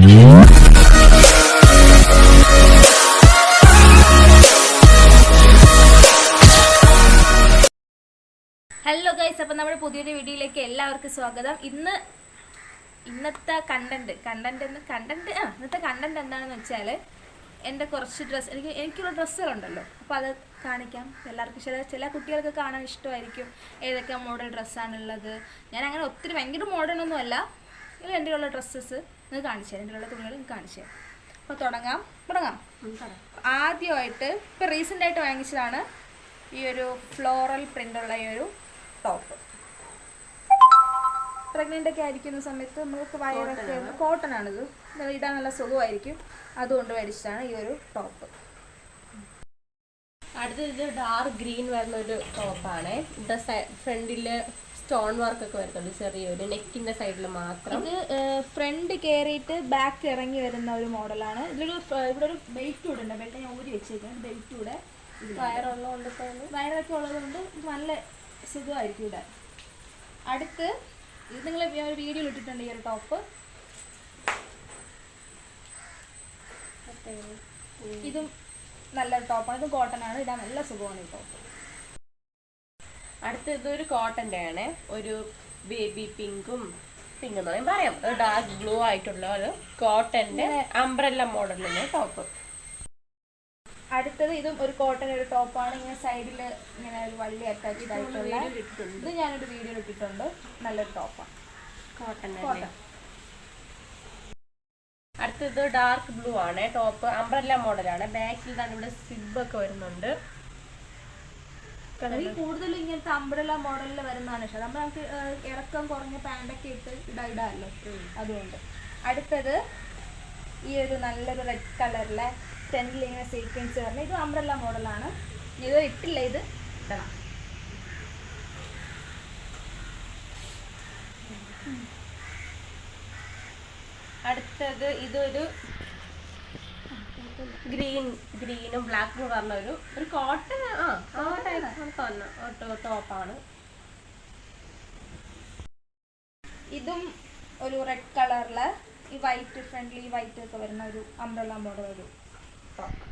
Hello guys അപ്പം നമ്മുടെ പുതിയൊരു വീഡിയോയിലേക്ക് എല്ലാവർക്കും സ്വാഗതം. ഇന്ന് ഇന്നത്തെ കണ്ടന്റ് കണ്ടന്റ് എന്ന് കണ്ടന്റ് ആ ഇന്നത്തെ കണ്ടന്റ് എന്താണെന്ന് വെച്ചാൽ എന്റെ കുറച്ച് ഡ്രസ്സ് എനിക്ക് എനിക്കുള്ള ഡ്രസ്സുകളുണ്ടല്ലോ. അപ്പോൾ അത് കാണിക്കാം. എല്ലാവർക്കും ചില ചില കുട്ടികൾക്ക് കാണാൻ ഇഷ്ടമായിരിക്കും. ഏതൊക്കെ മോഡൽ ഡ്രസ്സാണുള്ളത് ഞാൻ അങ്ങനെ ഒത്തിരി ഭയങ്കര മോഡേൺ അല്ല ഇത് എന്റെ ഉള്ള ഡ്രസ്സസ് നിങ്ങൾക്ക് കാണിച്ചു തരാം. എന്റെ ഉള്ള തുണികൾ നിങ്ങൾക്ക് കാണിച്ചു തരാം. അപ്പോൾ തുടങ്ങാം. തുടങ്ങാം. ആദ്യമായിട്ട് ഇപ്പോൾ റീസെന്റ് ആയിട്ട് വാങ്ങിച്ചതാണ് ഈ ഒരു ഫ്ലോറൽ പ്രിന്റുള്ള ഈ ഒരു ടോപ്പ് പ്രഗ്നന്റ് ഒക്കെ ആയിരിക്കുന്ന സമയത്ത് നമുക്ക് വയറൊക്കെ കോട്ടൺ ആണിത്. ഇടാൻ നല്ല സുഖമായിരിക്കും. അതുകൊണ്ട് മേടിച്ചതാണ് ഈ ഒരു ടോപ്പ് അടുത്തത് ഇത് ഡാർക്ക് ഗ്രീൻ വരുന്ന ഒരു ടോപ്പാണ് ഇവിടെ ഫ്രണ്ടിൽ സ്റ്റോൺ വർക്ക് ഒക്കെ വരുന്നുണ്ട് ചെറിയൊരു നെക്കിന്റെ സൈഡിൽ മാത്രം. ഇത് ഫ്രണ്ട് കയറിയിട്ട് ബാക്ക് ഇറങ്ങി വരുന്ന ഒരു മോഡലാണ്. ഇതിലൊരു ഇവിടെ ഒരു ബെൽറ്റ് കൂടെ ഉണ്ട് ബെൽറ്റ് ഞാൻ ഊരി വെച്ചേക്കാണ്. ബെൽറ്റ് കൂടെ വയറുള്ളതുകൊണ്ട് വയറൊക്കെ ഉള്ളതുകൊണ്ട് നല്ല സുഖമായിരിക്കും ഇവിടെ. അടുത്ത് ഇത് നിങ്ങൾ ഒരു വീഡിയോയിൽ ഇട്ടിട്ടുണ്ട് ഈ ഒരു ടോപ്പ് ഇതും നല്ലൊരു ടോപ്പാണ് ഇത് കോട്ടൺ ആണ്. ഇടാൻ നല്ല സുഖമാണ് ഈ ടോപ്പ് അടുത്ത ഇതൊരു കോട്ടന്റെ ആണ് ഒരു ബേബി പിങ്കും പിങ്ക് എന്ന് പറയും പറയാം. ഒരു ഡാർക്ക് ബ്ലൂ ആയിട്ടുള്ള ഒരു കോട്ടന്റെ അംബ്രല്ല മോഡലിന്റെ ടോപ്പ് അടുത്തത് ഇതും ഒരു കോട്ടൺ ഒരു ടോപ്പാണ് ഇങ്ങനെ സൈഡിൽ ഇങ്ങനെ ഒരു വള്ളി അറ്റാച്ച് ആയിട്ടുള്ള ഇത് ഞാനൊരു വീഡിയോ ഇട്ടിട്ടുണ്ട്. നല്ലൊരു ടോപ്പാണ് കോട്ടൺ കോട്ടൺ അടുത്തത് ഡാർക്ക് ബ്ലൂ ആണ്. ടോപ്പ് അംബ്രല്ല മോഡലാണ് ബാക്കിൽ തന്നെ ഇവിടെ സിബ് ഒക്കെ വരുന്നുണ്ട്. ഈ കൂടുതലും ഇങ്ങനത്തെ അമ്പ്രല മോഡലിൽ വരുന്നതാണ് പക്ഷേ നമ്മൾ നമുക്ക് ഇറക്കം കുറഞ്ഞ പാന്റൊക്കെ ഇട്ട് ഇടാ ഇടാമല്ലോ അതുകൊണ്ട്. അടുത്തത് ഈ ഒരു നല്ലൊരു റെഡ് കളറിലെ ഫ്രണ്ടിൽ ഇങ്ങനെ സീക്വൻസ് പറഞ്ഞ ഇത് അമ്പ്രല മോഡലാണ് ഇത് ഇട്ടില്ല ഇത് ഇടണം. അടുത്തത് ഇതൊരു ഗ്രീൻ ഗ്രീനും ബ്ലാക്കും പറഞ്ഞ ഒരു ഒരു കോട്ടൺ ടോപ്പാണ് ഇതും ഒരു റെഡ് കളറിൽ ഈ വൈറ്റ് ഫ്രണ്ട്ലി വൈറ്റ് ഒക്കെ വരുന്ന ഒരു അംബ്രല മോഡൽ ഒരു ടോപ്പ്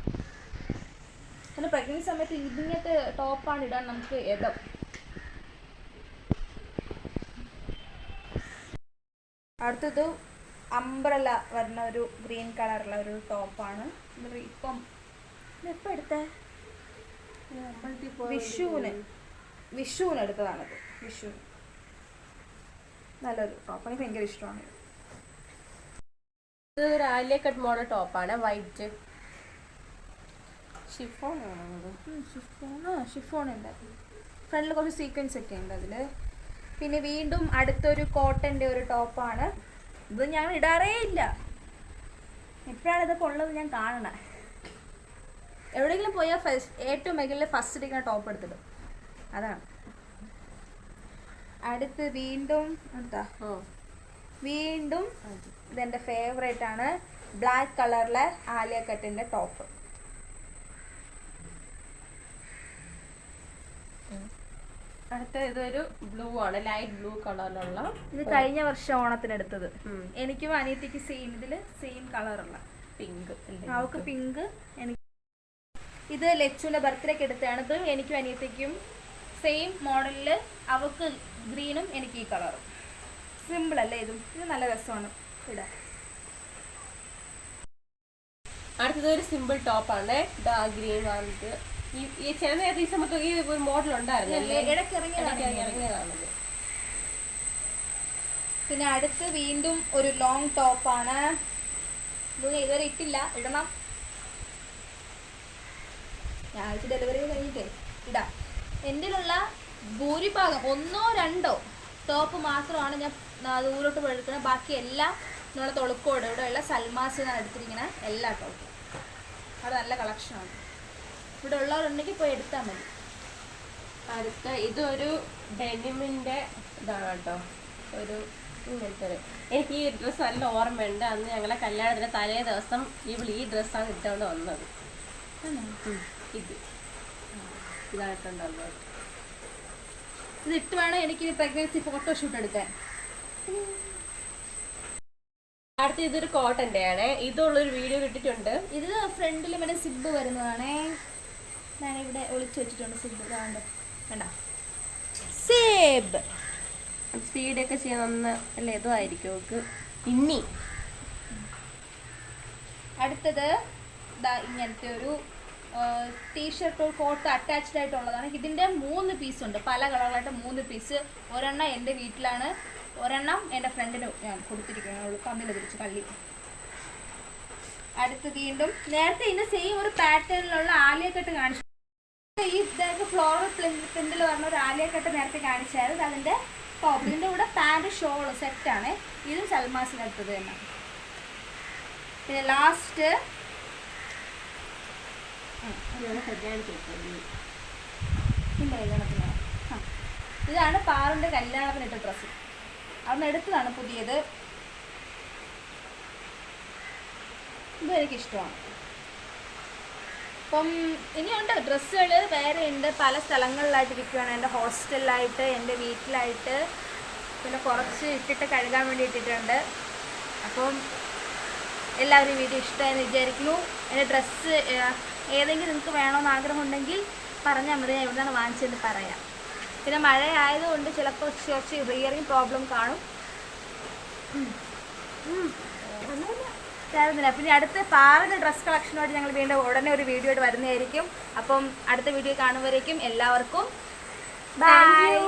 പിന്നെ പ്രഗ്നൻസി സമയത്ത് ഇതിങ്ങനത്തെ ടോപ്പാണ് ഇടാൻ നമുക്ക് ഇതം അടുത്തത് അംബ്രല വരുന്ന ഒരു ഗ്രീൻ കളറുള്ള ഒരു ടോപ്പാണ് ഇപ്പം ഇപ്പം എടുത്തേ? വിഷുവിന്. വിഷുവിന് എടുത്തതാണത് വിഷു നല്ലൊരു ടോപ്പ് എനിക്ക് ഭയങ്കര ഇഷ്ടമാണ്. ഇത്. ഇത് ഒരു ആലിയ കട്ട് മോഡൽ ടോപ്പാണ് വൈറ്റ് ഷിഫോൺ ആണത് ഷിഫോൺ ആ ഷിഫോൺ ഉണ്ട്. ഫ്രണ്ടിൽ കുറച്ച് സീക്വൻസ് ഒക്കെ ഉണ്ട് അതിൽ പിന്നെ വീണ്ടും അടുത്തൊരു കോട്ടന്റെ ഒരു ടോപ്പാണ് ഇത് ഞാൻ ഇടാറേ ഇല്ല. എപ്പോഴാണ് ഇതൊക്കെ ഉള്ളത് ഞാൻ കാണണേ. എവിടെയെങ്കിലും പോയാൽ ഫസ്റ്റ് ഏറ്റവും മേഖലയിൽ ഫസ്റ്റ് ഇരിക്കുന്ന ടോപ്പ് എടുത്തിടും. അതാണ്. അടുത്ത് വീണ്ടും എന്താ? വീണ്ടും ഇതെന്റെ ഫേവറേറ്റ് ആണ്. ബ്ലാക്ക് കളറിലെ ആലിയ കട്ടിന്റെ ടോപ്പ് അടുത്ത ഇതൊരു ബ്ലൂ ആണ് ലൈറ്റ് ബ്ലൂ കളറിലുള്ള. ഇത് കഴിഞ്ഞ വർഷം ഓണത്തിന് എടുത്തത്. എനിക്കും അനിയത്തിക്ക് സെയിം ഇതിൽ സെയിം കളറുള്ള പിങ്ക് അവക്ക് പിങ്ക് എനിക്ക് ഇത് ലച്ചുവിന്റെ ബർത്ത്ഡേക്ക് എടുത്തതാണ്. ഇത് എനിക്കും അനിയത്തിക്കും സെയിം മോഡലിൽ അവക്ക് ഗ്രീനും എനിക്ക് ഈ കളറും സിമ്പിൾ അല്ലേ ഇതും? ഇത് നല്ല രസമാണ്. ഇടാൻ അടുത്തത് ഒരു സിമ്പിൾ ടോപ്പാണ് ഡാർക്ക് ഗ്രീൻ വന്നിട്ട് ഈ ചില നേരത്തെ ഈ സമയത്ത് ഈ ഒരു മോഡൽ ഉണ്ടായിരുന്നു. ഇടയ്ക്ക് ഇറങ്ങിയതാണ്. ഇറങ്ങിയതാണത് പിന്നെ അടുത്ത് വീണ്ടും ഒരു ലോങ് ടോപ്പാണ് ആണ്. ഇതുവരെ ഇട്ടില്ല. ഇടണം. ഞായറാഴ്ച ഡെലിവറി കഴിഞ്ഞിട്ടേ ഇടാം. എന്റെ ഭൂരിഭാഗം ഒന്നോ രണ്ടോ ടോപ്പ് മാത്രമാണ് ഞാൻ ദൂരോട്ട് എടുക്കുന്നത് ബാക്കി എല്ലാം നമ്മുടെ തൊളുക്കോട് ഇവിടെയുള്ള സൽമാസിനാണ് എടുത്തിരിക്കുന്നത് എല്ലാ ടോപ്പും അവിടെ നല്ല കളക്ഷനാണ് ഇവിടെ ഉള്ളവരുണ്ടെങ്കിൽ പോയി എടുത്താൽ മതി. അടുത്ത ഇതൊരു ഡെനിമിന്റെ ഇതാണ് കേട്ടോ. ഒരു ഇങ്ങനത്തെ എനിക്ക് ഈ ഡ്രസ്സ് നല്ല ഓർമ്മയുണ്ട്. അന്ന് ഞങ്ങളെ കല്യാണത്തിന്റെ തലേ ദിവസം ഇവൾ ഈ ഡ്രസ്സാണ് ഇട്ടുകൊണ്ട് വന്നത്. ഇത്. ഇതായിട്ടുണ്ടല്ലോ ഇത് ഇട്ട് വേണം എനിക്ക് പ്രഗ്നൻസി ഫോട്ടോഷൂട്ട് എടുക്കാൻ. അടുത്ത ഇതൊരു കോട്ടന്റെ ആണ്. ഇതുള്ളൊരു വീഡിയോ കിട്ടിയിട്ടുണ്ട് ഇത് ഫ്രണ്ടിൽ മറ്റേ സിബ് വരുന്നതാണേ. ഞാൻ ഇവിടെ ഒളിച്ചു വെച്ചിട്ടുണ്ട് സിബ്. കാണണ്ട വേണ്ട സേബ്. സ്പീഡൊക്കെ ചെയ്യാൻ അല്ല ഇതുമായിരിക്കും അവൾക്ക്. ഇനി. അടുത്തത് ഇങ്ങനത്തെ ഒരു ടീഷർട്ട് കോട്ട് അറ്റാച്ച്ഡ് ആയിട്ടുള്ളതാണ്. ഇതിന്റെ മൂന്ന് പീസ് ഉണ്ട്. പല കളറിലായിട്ട് മൂന്ന് പീസ് ഒരെണ്ണം എന്റെ വീട്ടിലാണ്. ഒരെണ്ണം എന്റെ ഫ്രണ്ടിന് ഞാൻ കൊടുത്തിരിക്കുകയാണ്. കമ്മിൽ തിരിച്ച് കള്ളി. അടുത്ത് വീണ്ടും നേരത്തെ ഇതിന്റെ സെയിം ഒരു പാറ്റേണിലുള്ള ആലിയക്കെട്ട് കാണിച്ചു ഈ ഫ്ലോർ ഫ്ലോറൽ പ്രിന്റിൽ പറഞ്ഞ ഒരു ആലിയക്കെട്ട് നേരത്തെ കാണിച്ചായിരുന്നു. അതിന്റെ ടോപ്പ് ഇതിന്റെ കൂടെ പാന്റ് ഷോൾ സെറ്റാണ് ഇതും സൽമാസിനടുത്തത് തന്നെ. പിന്നെ ലാസ്റ്റ് ഇതാണ് പാറിന്റെ കല്യാണത്തിനിട്ട ഡ്രസ് ഡ്രസ്സ് അവിടുന്ന് എടുത്തതാണ് പുതിയത്. ഇതും എനിക്കിഷ്ടമാണ് അപ്പം ഇനിയുണ്ട് ഡ്രസ്സുകൾ വേറെ ഉണ്ട് പല സ്ഥലങ്ങളിലായിട്ട് ഇരിക്കുകയാണ് എന്റെ ഹോസ്റ്റലിലായിട്ട് എന്റെ വീട്ടിലായിട്ട്. പിന്നെ കുറച്ച് ഇട്ടിട്ട് കഴുകാൻ വേണ്ടി ഇട്ടിട്ടുണ്ട്. അപ്പം എല്ലാവരും വീഡിയോ ഇഷ്ടമായെന്ന് വിചാരിക്കുന്നു. എന്റെ ഡ്രസ്സ് ഏതെങ്കിലും നിങ്ങൾക്ക് വേണമെന്ന് ആഗ്രഹമുണ്ടെങ്കിൽ പറഞ്ഞാൽ മതി. ഞാൻ എവിടെയാണ് വാങ്ങിച്ചതെന്ന് പറയാം. പിന്നെ മഴ ആയതുകൊണ്ട് ചിലപ്പോൾ കുറച്ച് കുറച്ച് റിയറിങ് പ്രോബ്ലം കാണും. ഒന്നുമില്ല. തരുന്നില്ല. പിന്നെ അടുത്ത പാറിന് ഡ്രസ് കളക്ഷനോട് ഞങ്ങൾ വീണ്ടും ഉടനെ ഒരു വീഡിയോ ആയിട്ട് വരുന്നതായിരിക്കും. അപ്പം അടുത്ത വീഡിയോ കാണുമ്പോഴേക്കും എല്ലാവർക്കും ബൈ